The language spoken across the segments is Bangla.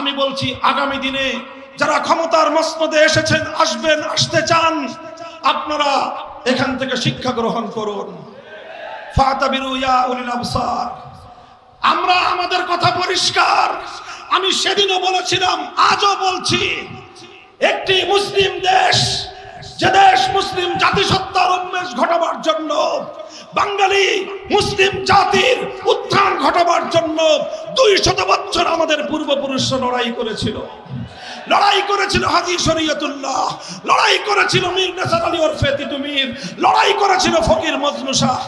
আমি বলছি, আগামী দিনে যারা ক্ষমতার মসনদে এসেছেন, আসবেন, আসতে চান, আপনারা এখান থেকে শিক্ষা গ্রহণ করুন। আমরা আমাদের কথা পরিষ্কার। আমি সেদিনও বলেছিলাম, আজও বলছি, একটি মুসলিম দেশ, যে দেশ মুসলিম জাতিসত্তার উন্মেষ ঘটাবার জন্য বাঙালি মুসলিম জাতির উত্থান ঘটাবার জন্য দুই শত বছর আমাদের পূর্বপুরুষরা লড়াই করেছিল। লড়াই করেছিল হাজি শরীয়তুল্লাহ, লড়াই করেছিল মীর নেসার আলী ওরফে তিতুমির, লড়াই করেছিল ফকির মজনু শাহ।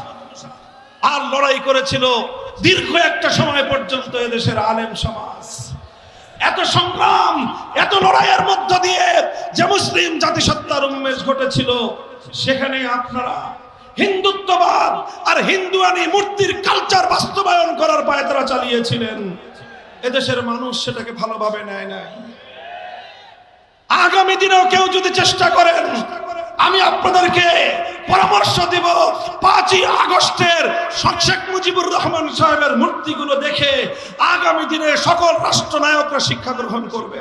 আর লড়াই করেছিল দীর্ঘ একটা সময় পর্যন্ত এদেশের আলেম সমাজ। এত সংগ্রাম, এত লড়াইয়ের মধ্য দিয়ে যে মুসলিম জাতিসত্তার উন্মেষ ঘটেছিল, সেখানে আপনারা হিন্দুত্ববাদ আর হিন্দুয়ানি মূর্তির কালচার বাস্তবায়ন করার পায়তারা চালিয়েছিলেন। এদেশের মানুষ সেটাকে ভালোভাবে নেয় নাই। আগামী দিনেও কেউ যদি চেষ্টা করেন, আমি আপনাদেরকে পরামর্শ দিব, পাঁচই আগস্টের শেখ মুজিবুর রহমান সাহেবের মূর্তিগুলো দেখে আগামী দিনে সকল রাষ্ট্রনায়করা শিক্ষা গ্রহণ করবে।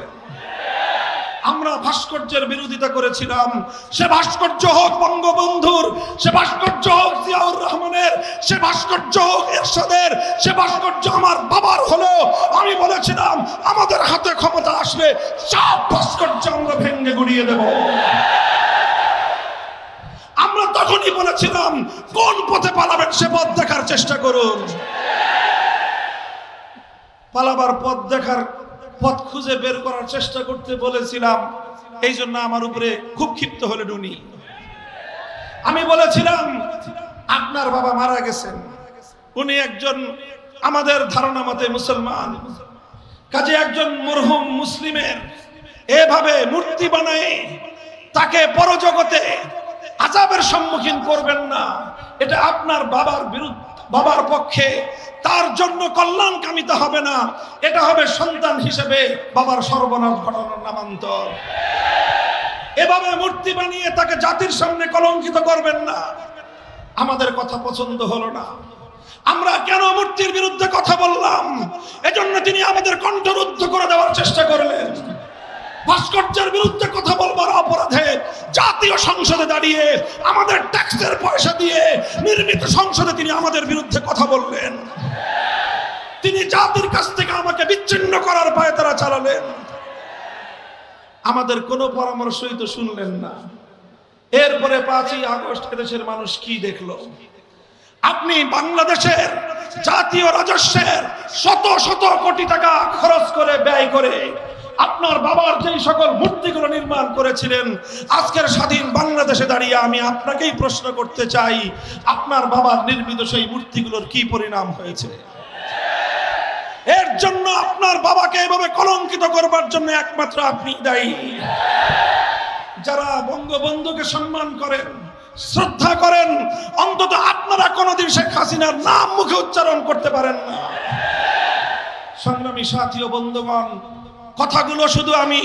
আমরা ভাস্কর্যের বিরোধিতা করেছিলাম। সে ভাস্কর্য হোক বঙ্গবন্ধুর, সে ভাস্কর্য হোক জিয়াউর রহমানের, সে ভাস্কর্য হোক এরশাদের, সে ভাস্কর্য আমার বাবার হলো আমি বলেছিলাম, আমাদের হাতে ক্ষমতা আসবে সব ভাস্কর্য আমরা ভেঙ্গে গুড়িয়ে দেব। আমরা তখনই বলেছিলাম, কোন পথে পালাবেন সে পথ দেখার চেষ্টা করুন। পালাবার পথ দেখার পথ খুঁজে বের করার চেষ্টা করতে বলেছিলাম। এই জন্য আমার উপরে খুব ক্ষিপ্ত হলেন উনি। আমি বলেছিলাম, আপনার বাবা মারা গেছেন। উনি একজন আমাদের ধারণা মতে মুসলমান। কাজে একজন মরহুম মুসলিমের এভাবে মূর্তি বানায় তাকে পরজগতে আজাবের সম্মুখীন করবেন না। এটা আপনার বাবার বিরুদ্ধে বাবার পক্ষে, তার জন্য কল্যাণ কামিত হবে না। এটা হবে সন্তান হিসেবে বাবার সর্বনাশ ঘটানোর নামান্তর। এভাবে মূর্তি বানিয়ে তাকে জাতির সামনে কলঙ্কিত করবেন না। আমাদের কথা পছন্দ হলো না। আমরা কেন মূর্তির বিরুদ্ধে কথা বললাম? এজন্য তিনি আমাদের কণ্ঠরুদ্ধ করে দেওয়ার চেষ্টা করলেন। ভাস্কর্যের বিরুদ্ধে কথা বলবার অপরাধে জাতীয় সংসদে দাঁড়িয়ে, আমাদের ট্যাক্সের পয়সা দিয়ে নির্মিত সংসদে তিনি আমাদের বিরুদ্ধে কথা বললেন। তিনি জাতির কাছ থেকে আমাকে বিচ্ছিন্ন করার পায়ে তারা চালালেন। আমাদের কোনো পরামর্শই তো শুনলেন না। এরপরে পাঁচই আগস্ট এদেশের মানুষ কি দেখল? আপনি বাংলাদেশের জাতীয় রাজস্বের শত শত কোটি টাকা খরচ করে ব্যয় করে আপনার বাবার যেই সকল মূর্তিগুলো নির্মাণ করেছিলেন, আজকের স্বাধীন বাংলাদেশে দাঁড়িয়ে আমি আপনাকেই প্রশ্ন করতে চাই, আপনার বাবার নির্মিত সেই মূর্তিগুলোর কি পরিণাম হয়েছে? এর জন্য আপনার বাবাকে এভাবে কলঙ্কিত করবার জন্য একমাত্র আপনি দায়ী। যারা বঙ্গবন্ধুকে সম্মান করেন, শ্রদ্ধা করেন, অন্তত আপনারা কোনোদিন শেখ হাসিনার নাম মুখে উচ্চারণ করতে পারেন না। সংগ্রামী সাথী ও বন্ধুগণ কথাগুলো শুধু আমি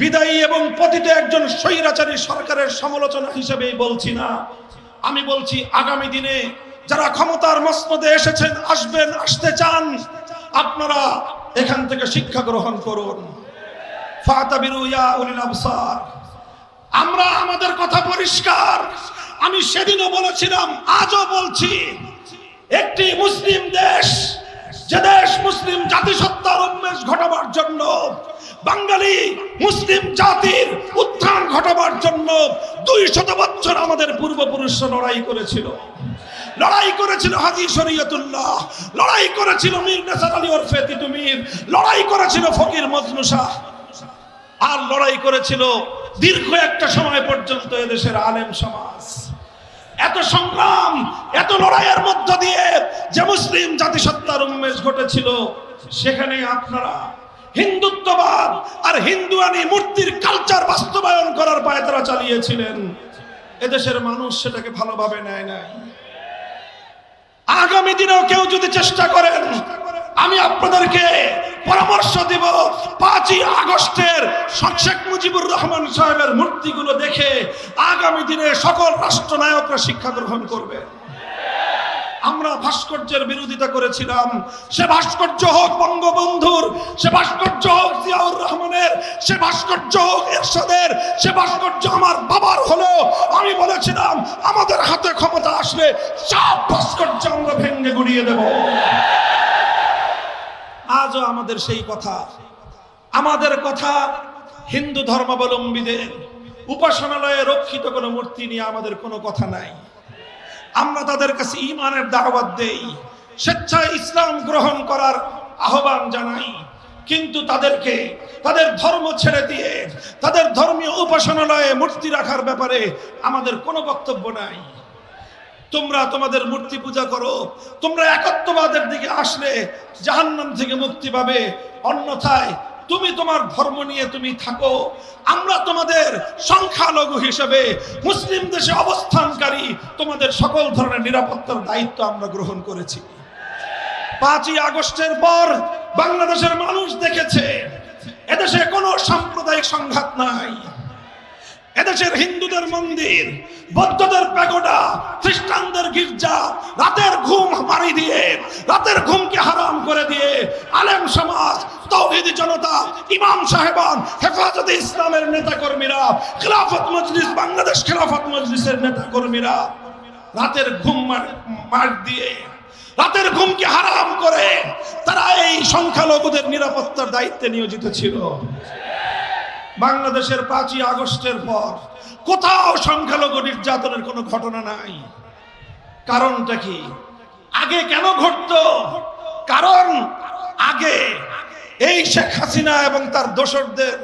বিদায়ী এবং পতিত একজন স্বৈরাচারী সরকারের সমালোচনা হিসেবেই বলছি না। আমি বলছি আগামী দিনে যারা ক্ষমতার মসনদে এসেছেন, আসবেন, আসতে চান, আপনারা এখান থেকে শিক্ষা গ্রহণ করুন। আমরা আমাদের কথা পরিষ্কার। আমি সেদিনও বলেছিলাম, আজও বলছি, একটি মুসলিম দেশ যে দেশ মুসলিম জাতিসত্তার উন্মেষ ঘটাবার জন্য, বাঙালি মুসলিম জাতির উত্থান ঘটাবার জন্য দুই শত বছর আমাদের পূর্বপুরুষরা লড়াই করেছিল। লড়াই করেছিল হাজি শরীয়তুল্লাহ, লড়াই করেছিল মীর নেসার আলী ওরফে তিতুমির লড়াই করেছিল ফকির মজনু শাহ। আর লড়াই করেছিল দীর্ঘ একটা সময় পর্যন্ত এদেশের আলেম সমাজ। এত সংগ্রাম, এত লড়াইয়ের মধ্য দিয়ে যে মুসলিম জাতিসত্তার উন্মেষ ঘটেছিল, সেখানে আপনারা হিন্দুত্ববাদ আর হিন্দুয়ানি মূর্তির কালচার বাস্তবায়ন করার পায়তারা চালিয়েছিলেন। এদেশের মানুষ সেটাকে ভালোভাবে নেয় নাই। আগামী দিনেও কেউ যদি চেষ্টা করেন, আমি আপনাদেরকে পরামর্শ দিব পাঁচই আগস্টের শেখ মুজিবুর রহমান সাহেবের মূর্তিগুলো দেখে আগামী দিনে সকল রাষ্ট্রনায়করা শিক্ষা গ্রহণ করবে। আমরা ভাস্কর্যের বিরোধিতা করেছিলাম। সে ভাস্কর্য হোক বঙ্গবন্ধুর, সে ভাস্কর্য হোক জিয়াউর রহমানের, সে ভাস্কর্য হোক এরশাদের, সে ভাস্কর্য আমার বাবার হলো আমি বলেছিলাম, আমাদের হাতে ক্ষমতা আসলে সব ভাস্কর্য আমরা ভেঙে গুড়িয়ে দেব। আজও আমাদের সেই কথা। আমাদের কথা হিন্দু ধর্মাবলম্বীদের উপাসনালয়ে রক্ষিত কোনো মূর্তি নিয়ে আমাদের কোনো কথা নাই। আমরা তাদের কাছে ইমানের দাওয়াত দেই, স্বেচ্ছায় ইসলাম গ্রহণ করার আহ্বান জানাই। কিন্তু তাদেরকে তাদের ধর্ম ছেড়ে দিয়ে তাদের ধর্মীয় উপাসনালয়ে মূর্তি রাখার ব্যাপারে আমাদের কোনো বক্তব্য নাই। তোমরা তোমাদের মূর্তি পূজা করো। তোমরা একত্ববাদের দিকে আসলে জাহান্নাম থেকে মুক্তি পাবে। অন্যথায় তুমি তোমার ধর্ম নিয়ে তুমি থাকো। আমরা তোমাদের সংখ্যালঘু হিসেবে মুসলিম দেশে অবস্থানকারী তোমাদের সকল ধরনের নিরাপত্তার দায়িত্ব আমরা গ্রহণ করেছি। পাঁচই আগস্টের পর বাংলাদেশের মানুষ দেখেছে, এদেশে কোনো সাম্প্রদায়িক সংঘাত নাই। এদেশের হিন্দুদের মন্দির, বৌদ্ধদের প্যাগোডা, খ্রিস্টানদের গির্জা, রাতের ঘুম মারি দিয়ে, রাতের ঘুমকে হারাম করে দিয়ে আলেম সমাজ, তৌহিদি জনতা, ইমাম সাহেবান, হেফাজতে ইসলামের নেতাকর্মীরা, খেলাফত মজলিস, বাংলাদেশ খেলাফত মজলিসের নেতাকর্মীরা রাতের ঘুম মার দিয়ে, রাতের ঘুমকে হারাম করে তারা এই সংখ্যালঘুদের নিরাপত্তার দায়িত্বে নিয়োজিত ছিল। বাংলাদেশের পাঁচই আগস্টের পর কোথাও সংখ্যালঘু নির্যাতনের কোনো ঘটনা নাই। কারণটা কি? আগে কেন ঘটতো? কারণ আগে এই শেখ হাসিনা এবং তার দোসরদের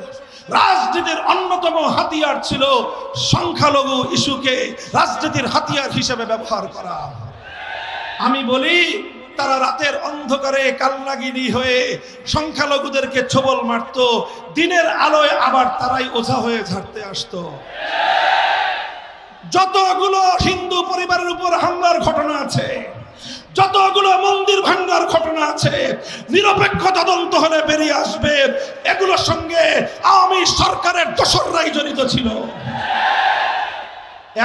রাজনীতির অন্যতম হাতিয়ার ছিল সংখ্যালঘু ইস্যুকে রাজনীতির হাতিয়ার হিসেবে ব্যবহার করা। আমি বলি তারা রাতের অন্ধকারে কালনাগিনী হয়ে সংখ্যালঘুদেরকে ছবল মারতো। দিনের আলোয় আবার তারাই ওঝা হয়ে ঝাড়তে আসতো। যতগুলো হিন্দু পরিবারের উপর হামলার ঘটনা আছে, যতগুলো মন্দির ভাঙ্গার ঘটনা আছে, নিরপেক্ষ তদন্ত হলে বেরিয়ে আসবে, এগুলোর সঙ্গে আওয়ামী সরকারের দোসররাই জড়িত ছিল।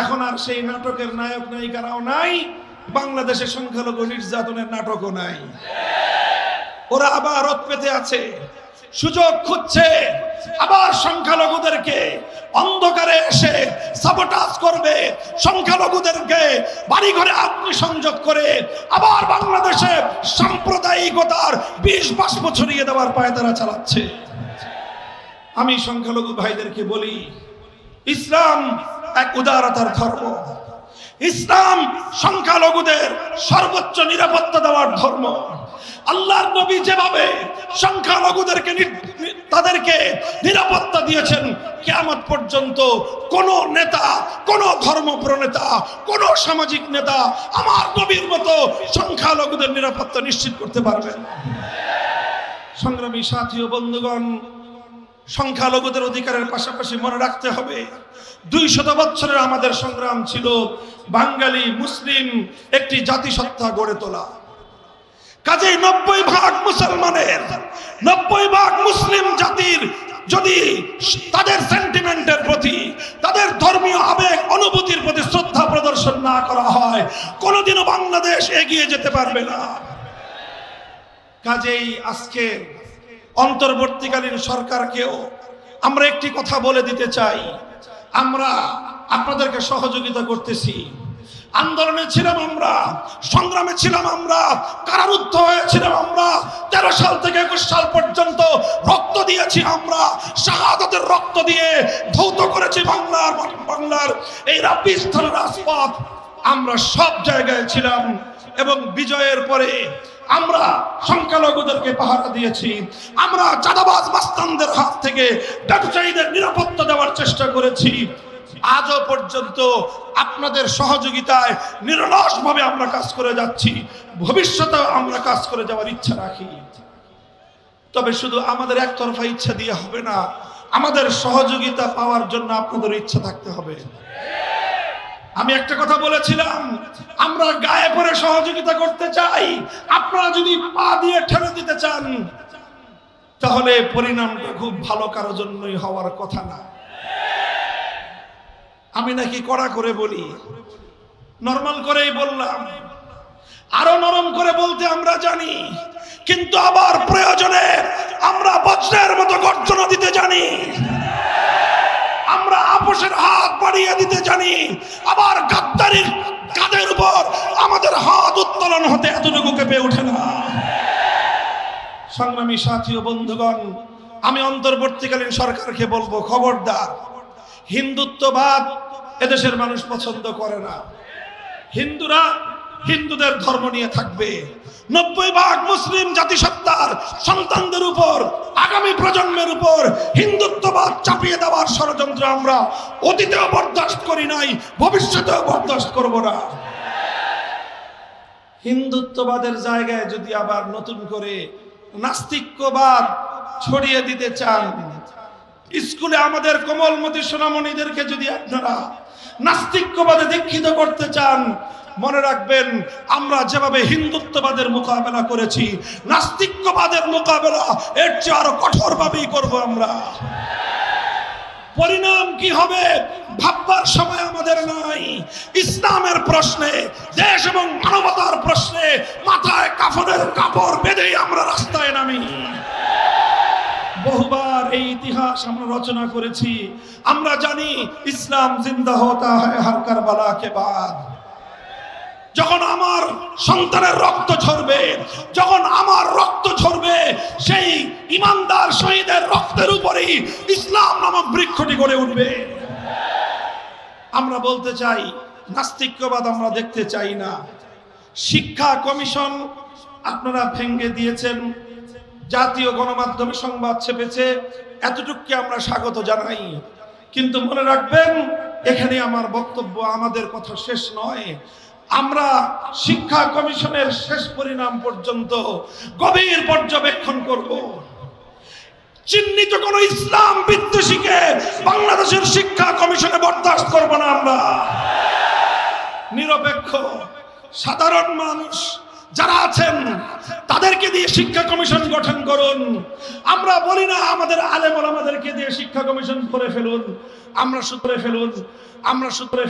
এখন আর সেই নাটকের নায়ক নায়িকারাও নাই। বাংলাদেশের সংখ্যালঘু নির্যাতনের নাটকও নাই। ওরা আবার রথ পেতে আছে। সুযোগ খুঁজছে। আবার সংখ্যালঘুদেরকে অন্ধকারে এসে সাবোটাজ করবে। সংখ্যালঘুদেরকে বাড়ি ঘরে সংযোগ করে আবার বাংলাদেশে সাম্প্রদায়িকতার বিষ বাষ্প ছড়িয়ে দেওয়ার পায়ে তারা চালাচ্ছে। আমি সংখ্যালঘু ভাইদেরকে বলি, ইসলাম এক উদারতার ধর্ম। ইসলাম সংখ্যালঘুদের সর্বোচ্চ নিরাপত্তা দেওয়ার ধর্ম। আল্লাহর নবী যেভাবে সংখ্যালঘুদেরকে তাদেরকে নিরাপত্তা দিয়েছেন, কেয়ামত পর্যন্ত কোন নেতা, কোন ধর্ম প্রনেতা কোন সামাজিক নেতা আমার নবীর মতো সংখ্যালঘুদের নিরাপত্তা নিশ্চিত করতে পারবেন সংগ্রামী সাথী ও বন্ধুগণ সংখ্যালঘুদের অধিকারের পাশাপাশি মনে রাখতে হবে। দুই শত বছরের আমাদের সংগ্রাম ছিল বাঙালি, মুসলিম, একটি জাতিসত্তা গড়ে তোলা। কাজেই নব্বই ভাগ মুসলমানের, নব্বই ভাগ মুসলিম জাতির যদি তাদের সেন্টিমেন্টের প্রতি, তাদের ধর্মীয় আবেগ, অনুভূতির প্রতি শ্রদ্ধা প্রদর্শন না করা হয়, কোনোদিনও বাংলাদেশ এগিয়ে যেতে পারবে না। কাজেই আজকে অন্তর্বর্তীকালীন সরকারকেও আমরা একটি কথা বলে দিতে চাই। আমরা আপনাদেরকে সহযোগিতা করতেছি। আন্দোলনে ছিলাম আমরা, সংগ্রামে ছিলাম আমরা, কারারুদ্ধ হয়েছিলাম আমরা, তেরো সাল থেকে একুশ সাল পর্যন্ত রক্ত দিয়েছি আমরা, শাহাদতের রক্ত দিয়ে ধৌত করেছি বাংলার বাংলার এই রাব্বিস্থানের রাজপথ। আমরা সব জায়গায় ছিলাম এবং বিজয়ের পরে আমরা সংখ্যালঘুদেরকে পাহারা দিয়েছি। আমরা চাঁদাবাজ মাস্তানদের হাত থেকে ব্যবসায়ীদের নিরাপত্তা দেওয়ার চেষ্টা করেছি। আজও পর্যন্ত আপনাদের সহযোগিতায় নিরলসভাবে আমরা কাজ করে যাচ্ছি। ভবিষ্যতে আমরা কাজ করে যাওয়ার ইচ্ছা রাখি। তবে শুধু আমাদের একতরফা ইচ্ছা দিয়ে হবে না, আমাদের সহযোগিতা পাওয়ার জন্য আপনাদের ইচ্ছা থাকতে হবে। আমি একটা কথা বলেছিলাম, আমরা গায়ে পরে সহযোগিতা করতে চাই। আপনারা যদি পা দিয়ে ঠেলে দিতে চান, তাহলে পরিণামটা খুব ভালো কারোর জন্যই হওয়ার কথা না। আমি নাকি কড়া করে বলি নর্মাল করেই বললাম। আরও নরম করে বলতে আমরা জানি, কিন্তু আবার প্রয়োজনে আমরা বজ্রের মতো গর্জনা দিতে জানি। আপোষের হাত বাড়িয়ে দিতে জানি। আবার গাদ্দারির কাদের উপর আমাদের হাত উত্তোলন হতে এতটুকু কেঁপে ওঠে না। সংগ্রামী সাথী ও বন্ধুগণ, আমি অন্তর্বর্তীকালীন সরকারকে বলব, খবরদার। হিন্দুত্ববাদ এদেশের মানুষ পছন্দ করে না। হিন্দুরা হিন্দুদের ধর্ম নিয়ে থাকবে। নব্বই ভাগ মুসলিম জাতিসত্তার সন্তানদের উপর, আগামী প্রজন্মের উপর হিন্দুত্ববাদ চাপিয়ে দেওয়ার ষড়যন্ত্র আমরা অতীতেও বরদাস্ত করি নাই, ভবিষ্যতেও বরদাস্ত করব না। হিন্দুত্ববাদের জায়গায় যদি আবার নতুন করে নাস্তিক্যবাদ ছড়িয়ে দিতে চান, স্কুলে আমাদের কোমলমতি সোনামণিদেরকে যদি আপনারা নাস্তিক্যবাদে দীক্ষিত করতে চান মনে রাখবেন, আমরা যেভাবে হিন্দুত্ববাদের মোকাবেলা করেছি নাস্তিক্যবাদের মোকাবেলা, এর চেয়ে আরও কঠোরভাবেই করব আমরা। পরিণাম কি হবে ভাববার সময় আমাদের নাই। ইসলামের প্রশ্নে, দেশ এবং মানবতার প্রশ্নে মাথায় কাফনের কাপড় বেঁধেই আমরা রাস্তায় নামি। বহুবার এই ইতিহাস আমরা রচনা করেছি। আমরা জানি, ইসলাম জিন্দা হতা হয় হার কারবালা কে বাদ। যখন আমার সন্তানের রক্ত ঝরবে, যখন আমার রক্ত ঝরবে, সেই ইমানদার শহীদের রক্তের উপরেই ইসলাম নামক বৃক্ষটি গড়ে উঠবে। আমরা বলতে চাই, নাস্তিক্যবাদ আমরা দেখতে চাই না। শিক্ষা কমিশন আপনারা ভেঙ্গে দিয়েছেন, জাতীয় গণমাধ্যমে সংবাদ ছেপেছে, এতটুকুকে আমরা স্বাগত জানাই। কিন্তু মনে রাখবেন, এখানে আমার বক্তব্য আমাদের কথা শেষ নয়। আমরা শিক্ষা কমিশনের শেষ পরিণাম পর্যন্ত গভীর পর্যবেক্ষণ করব। চিহ্নিত কোন ইসলাম বিদ্বেষীকে বাংলাদেশের শিক্ষা কমিশনে বরদাস্ত করব না আমরা। নিরপেক্ষ, সাধারণ মানুষ যারা আছেন, তাদেরকে দিয়ে শিক্ষা কমিশন গঠন করুন। আমরা বলি না, আমাদের আলেম আমাদেরকে দিয়ে শিক্ষা কমিশন করে ফেলুন। আমরা করে ফেলুন। আমরা করে